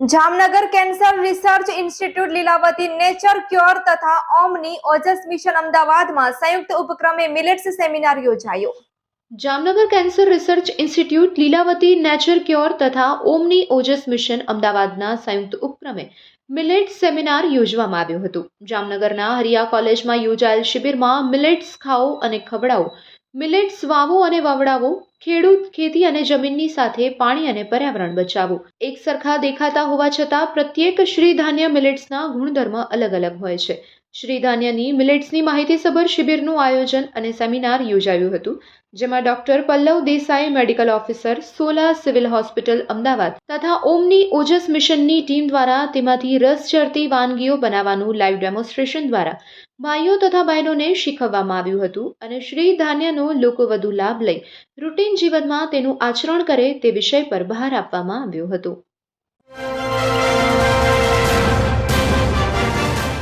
Jamnagar cancer research institute Lilavati nature cure તથા ઓમની ઓજસ mission અમદાવાદમાં સંયુક્ત ઉપક્રમે મિલેટ્સ સેમિનાર યોજાયો. Jamnagar cancer research institute Lilavati nature cure તથા ઓમની ઓજસ મિશન અમદાવાદના સંયુક્ત ઉપક્રમે મિલેટ્સ સેમિનાર યોજવામાં આવ્યું હતું. જામનગરના હરિયા કોલેજમાં યોજાયેલ શિબિરમાં મિલેટ્સ ખાઓ અને ખવડાવો મિલેટ્સ વાવો અને વવડાવો, ખેડૂત, ખેતી અને જમીનની સાથે પાણી અને પર્યાવરણ બચાવો. એક સરખા દેખાતા હોવા છતાં પ્રત્યેક શ્રીધાન્ય મિલેટ્સના ગુણધર્મ અલગ અલગ હોય છે. શ્રીધાન્યની મિલેટ્સની માહિતીસભર શિબિરનું આયોજન અને સેમિનાર યોજાયું હતું, જેમાં doctor Pallav Desai, medical officer, Sola civil hospital, Ahmedabad તથા ઓમની ઓજસ મિશનની ટીમ દ્વારા તેમાંથી રસ ચડતી વાનગીઓ બનાવવાનું લાઈવ ડેમોન્સ્ટ્રેશન દ્વારા ભાઈઓ તથા બહેનોને શીખવવામાં આવ્યું હતું અને શ્રી ધાન્યનો લોકો વધુ લાભ લઈ રૂટીન જીવનમાં તેનું આચરણ કરે તે વિષય પર ભાર આપવામાં આવ્યો હતો.